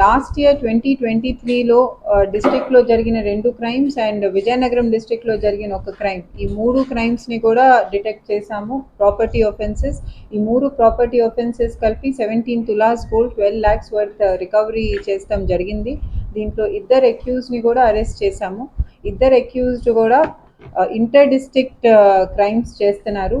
Last year twenty twenty త్రీలో డిస్టిక్లో జరిగిన రెండు క్రైమ్స్ అండ్ విజయనగరం డిస్టిక్లో జరిగిన ఒక క్రైమ్. ఈ మూడు క్రైమ్స్ని కూడా డిటెక్ట్ చేశాము ప్రాపర్టీ ఒఫెన్సెస్ ఈ మూడు ప్రాపర్టీ ఒఫెన్సెస్ కలిపి seventeen tolas gold twelve lakhs worth recovery చేస్తాం జరిగింది. దీంట్లో ఇద్దరు అక్యూజ్ని కూడా అరెస్ట్ చేశాము. ఇద్దరు అక్యూజ్డ్ కూడా ఇంటర్ డిస్టిక్ట్ క్రైమ్స్ చేస్తున్నారు.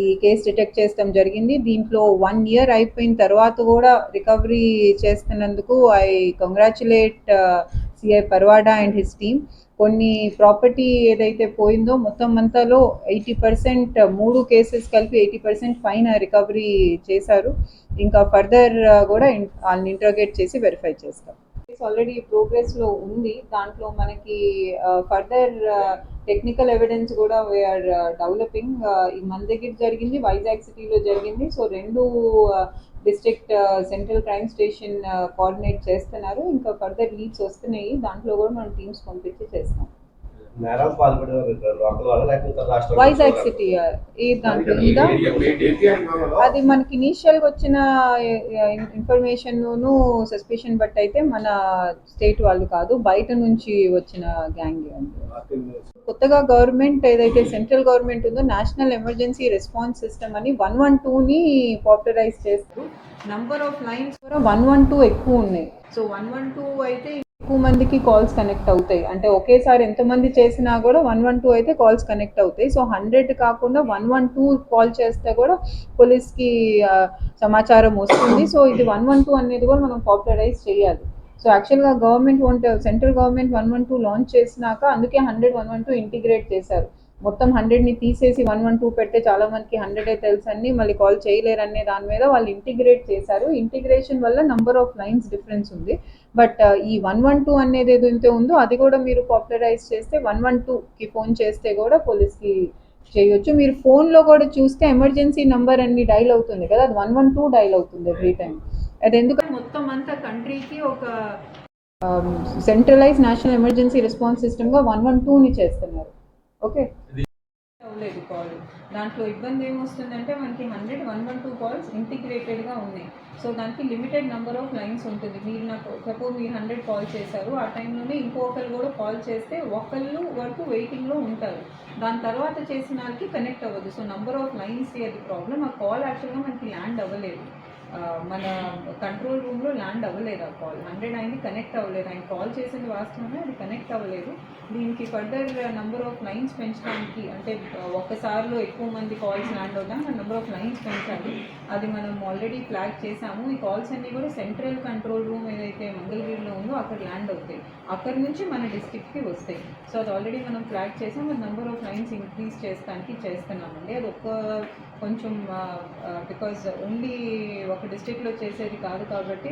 ఈ కేసు డిటెక్ట్ చేస్తాం జరిగింది. దీంట్లో వన్ ఇయర్ అయిపోయిన తర్వాత కూడా రికవరీ చేస్తున్నందుకు I congratulate CI Parawada and his team. కొన్ని ప్రాపర్టీ ఏదైతే పోయిందో మొత్తం అంతాలో ఎయిటీ పర్సెంట్ మూడు కేసెస్ కలిపి ఎయిటీ పర్సెంట్ ఫైన్ రికవరీ చేశారు. ఇంకా ఫర్దర్ కూడా వాళ్ళని ఇంట్రోగేట్ చేసి వెరిఫై చేస్తాం. ఆల్రెడీ ప్రోగ్రెస్లో ఉంది. దాంట్లో మనకి ఫర్దర్ టెక్నికల్ ఎవిడెన్స్ కూడా వీఆర్ డెవలపింగ్ ఈ మన దగ్గర జరిగింది వైజాగ్ సిటీలో జరిగింది. సో రెండు district central crime station coordinate చేస్తున్నారు. ఇంకా ఫర్దర్ లీడ్స్ వస్తున్నాయి. దాంట్లో కూడా మనం టీమ్స్ పంపించి చేస్తాం. నేరాలు పాల్పడేవారు లోకల్ వాళ్ళ లేకపోతే రాష్ట్ర వైజాగ్ సిటీ ఈ దాంట్లో అది మనకి ఇనీషియల్ వచ్చిన ఇన్ఫర్మేషన్ సస్పెషన్ బట్ అయితే మన స్టేట్ వాళ్ళు కాదు బయట నుంచి వచ్చిన గ్యాంగ్ కొత్తగా గవర్నమెంట్ ఏదైతే సెంట్రల్ గవర్నమెంట్ ఉందో నేషనల్ ఎమర్జెన్సీ రెస్పాన్స్ సిస్టమ్ అని వన్ వన్ టూని పాపులరైజ్ చేస్తారు నంబర్ ఆఫ్ లైన్స్ కూడా వన్ వన్ టూ ఎక్కువ ఉన్నాయి. సో వన్ వన్ టూ అయితే ఎక్కువ మందికి కాల్స్ కనెక్ట్ అవుతాయి. అంటే ఒకేసారి ఎంతమంది చేసినా కూడా వన్ వన్ టూ అయితే కాల్స్ కనెక్ట్ అవుతాయి. సో హండ్రెడ్ కాకుండా వన్ వన్ టూ కాల్ చేస్తే కూడా పోలీస్కి సమాచారం వస్తుంది. సో ఇది వన్ వన్ టూ అనేది కూడా మనం పాపులరైజ్ చేయాలి. సో యాక్చువల్గా గవర్నమెంట్ వంట central government one one two launch చేసినాక అందుకే hundred one one two integrate చేశారు. మొత్తం హండ్రెడ్ని తీసేసి వన్ వన్ టూ పెడితే చాలా మందికి హండ్రెడే తెలుసు అని మళ్ళీ కాల్ చేయలేరు అనే దాని మీద వాళ్ళు ఇంటిగ్రేట్ చేశారు. ఇంటిగ్రేషన్ వల్ల నంబర్ ఆఫ్ లైన్స్ డిఫరెన్స్ ఉంది. బట్ uh, ఈ వన్ వన్ టూ అనేది ఏదైతే ఉందో అది కూడా మీరు పాపులరైజ్ చేస్తే వన్ వన్ టూకి ఫోన్ చేస్తే కూడా పోలీస్కి చేయొచ్చు. మీరు ఫోన్లో కూడా చూస్తే ఎమర్జెన్సీ నంబర్ అన్ని డైల్ అవుతుంది కదా. అది వన్ వన్ టూ డైల్ అవుతుంది ఎవ్రీ టైం అది ఎందుకంటే మొత్తం అంతా కంట్రీకి ఒక సెంట్రలైజ్ నేషనల్ ఎమర్జెన్సీ రెస్పాన్స్ సిస్టమ్గా వన్ వన్ టూని చేస్తున్నారు. ఓకే. అవ్వలేదు కాల్. దాంట్లో ఇబ్బంది ఏమొస్తుందంటే మనకి hundred one one two calls ఇంటిగ్రేటెడ్గా ఉన్నాయి. సో దానికి లిమిటెడ్ నెంబర్ ఆఫ్ లైన్స్ ఉంటుంది. మీరు నాకు సపోజ్ మీరు హండ్రెడ్ కాల్ చేశారు ఆ టైంలోనే ఇంకొకరు కూడా కాల్ చేస్తే ఒకళ్ళు వరకు వెయిటింగ్లో ఉంటారు. దాని తర్వాత చేసిన వాళ్ళకి కనెక్ట్ అవ్వదు. సో నంబర్ ఆఫ్ లైన్స్ అది ప్రాబ్లం ఆ కాల్ యాక్చువల్గా మనకి ల్యాండ్ అవ్వలేదు. మన కంట్రోల్ రూమ్లో ల్యాండ్ అవ్వలేదు ఆ కాల్ హండ్రెడ్ అయింది కనెక్ట్ అవ్వలేదు. ఆయన కాల్ చేసింది వాస్తవమే అది కనెక్ట్ అవ్వలేదు. దీనికి ఫర్దర్ నెంబర్ ఆఫ్ లైన్స్ పెంచడానికి అంటే ఒక్కసారిలో ఎక్కువ మంది కాల్స్ ల్యాండ్ అవుతాం ఆ నెంబర్ ఆఫ్ లైన్స్ పెంచాలి. అది మనం ఆల్రెడీ ఫ్లాగ్ చేసాము. ఈ కాల్స్ అన్నీ కూడా సెంట్రల్ కంట్రోల్ రూమ్ ఏదైతే మంగళగిరిలో ఉందో అక్కడ ల్యాండ్ అవుతాయి. అక్కడ నుంచి మన డిస్ట్రిక్ట్కి వస్తాయి. సో అది ఆల్రెడీ మనం ఫ్లాగ్ చేసాం అది నెంబర్ ఆఫ్ లైన్స్ ఇంక్రీజ్ చేస్తానికి చేస్తున్నామండి. అది ఒక్క కొంచెం బికాజ్ ఓన్లీ ఒక డిస్టిక్లో చేసేది కాదు కాబట్టి